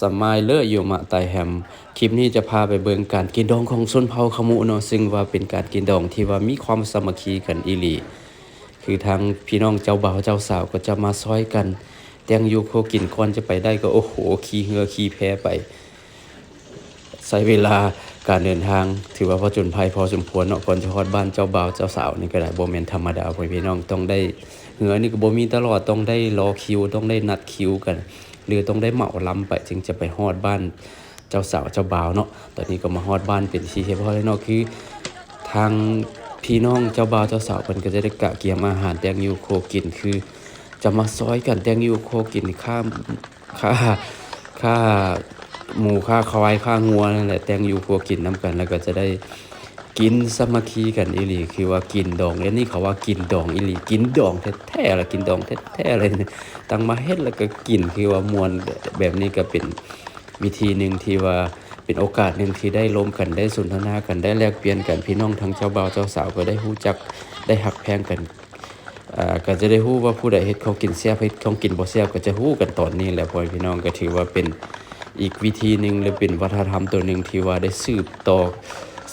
สมายเลอะอยู่มาไตแฮม คลิปนี้จะพาไปเบิงการกินดองของชนเผ่าขมุเนาะซึ่งว่าเป็นการกินดองที่ว่ามีความสามัคคีกันอีหลี คือทางพี่น้องเจ้าบ่าวเจ้าสาวก็จะมาซอยกันแต่งอยู่โคกินก่อนจะไปได้ก็โอ้โห ขี่เหือขี่แพ้ไป ใช้เวลาการเดินทาง ถือว่าพอจนภัยพอสมควรเนาะก่อนจะฮอดบ้านเจ้าบ่าวเจ้าสาวนี่ก็ได้บ่แม่นธรรมดาพ่อพี่น้องต้องได้เหือนี่ก็บ่มีตลอดต้องได้รอคิว ต้องได้นัดคิวกัน หรือต้องได้เหมาลำไปจึงจะไปฮอดบ้านเจ้าสาวเจ้าบ่าวเนาะตอนนี้ก็มาฮอดบ้านเป็นที่เรียบร้อยแล้วเนาะคือ ทางพี่น้องเจ้าบ่าวเจ้าสาวเพิ่นก็จะได้กะเกียมอาหารแตงยูโคกินคือ จะมาซอยกันแตงยูโคกินค่าค่าค่าหมูค่าควายค่างัวนั่นแหละแตงยูโคกินน้ำกันแล้วก็จะได้ กินสมัคคีกันอีหลีคือว่ากินดองแล้วนี่เขาว่ากินดองอีหลีกินดองแท้ๆละกินดองแท้ๆเลยเนี่ยตั้งมาเฮ็ดแล้วก็กินคือว่ามวนแบบนี้ก็เป็นวิธีหนึ่งที่ว่าเป็นโอกาสหนึ่งที่ได้ล้มกันได้สนทนากันได้แลกเปลี่ยนกันพี่น้องทั้งเจ้าบ่าวเจ้าสาวก็ได้รู้จักได้หักแพงกันอ่าก็จะได้รู้ว่าผู้ใดเฮ็ดเขากินแซ่บเฮ็ดเขากินบ่แซ่บก็จะรู้กันตอนนี้แหละพ่อพี่น้องก็ถือว่าเป็นอีกวิธีหนึ่งและเป็นวัฒนธรรมตัวหนึ่งที่ว่าได้สืบต่อ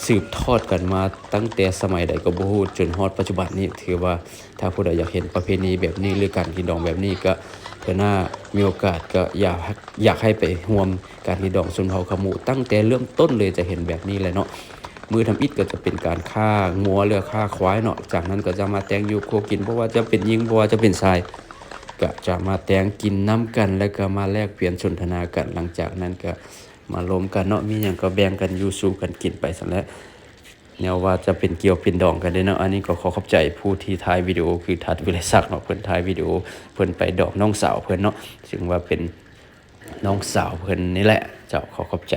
สืบทอดกันมาตั้งแต่สมัยใดก็บ่ฮู้จนฮอดปัจจุบันนี้ถือว่าถ้าผู้ใดอยากเห็นประเพณีแบบนี้หรือการกินดองแบบนี้ก็เธอหน้ามีโอกาสก็อยากอยากให้ไปร่วมการที่ดองสุนเผาขมู ตั้งแต่เริ่มต้นเลยจะเห็นแบบนี้เลยเนาะมือทำอิฐก็จะเป็นการฆ่างัวเรือฆ่าควายเนาะจากนั้นก็จะมาแตงยูโคกินเพราะว่าจะเป็นยิงเพราะว่าจะเป็นทรายก็จะมาแตงกินน้ำกันแล้วก็มาแลกเปลี่ยนสนทนากันหลังจากนั้นก็ มาล้มกันเนาะมีอย่างก็แบ่งกันอยู่สู่กันกินไปสั่นแล้วแนวว่าจะเป็นเกี่ยวเป็นดองกันเด้เนาะอันนี้ก็ขอขอบใจผู้ที่ถ่ายวิดีโอคือทัดวิไลศักดิ์เนาะเพิ่นถ่ายวิดีโอเพิ่นไปดอกน้องสาวเพิ่นเนาะซึ่งว่าเป็นน้องสาวเพิ่นนี่แหละ เจ้าขอขอบใจ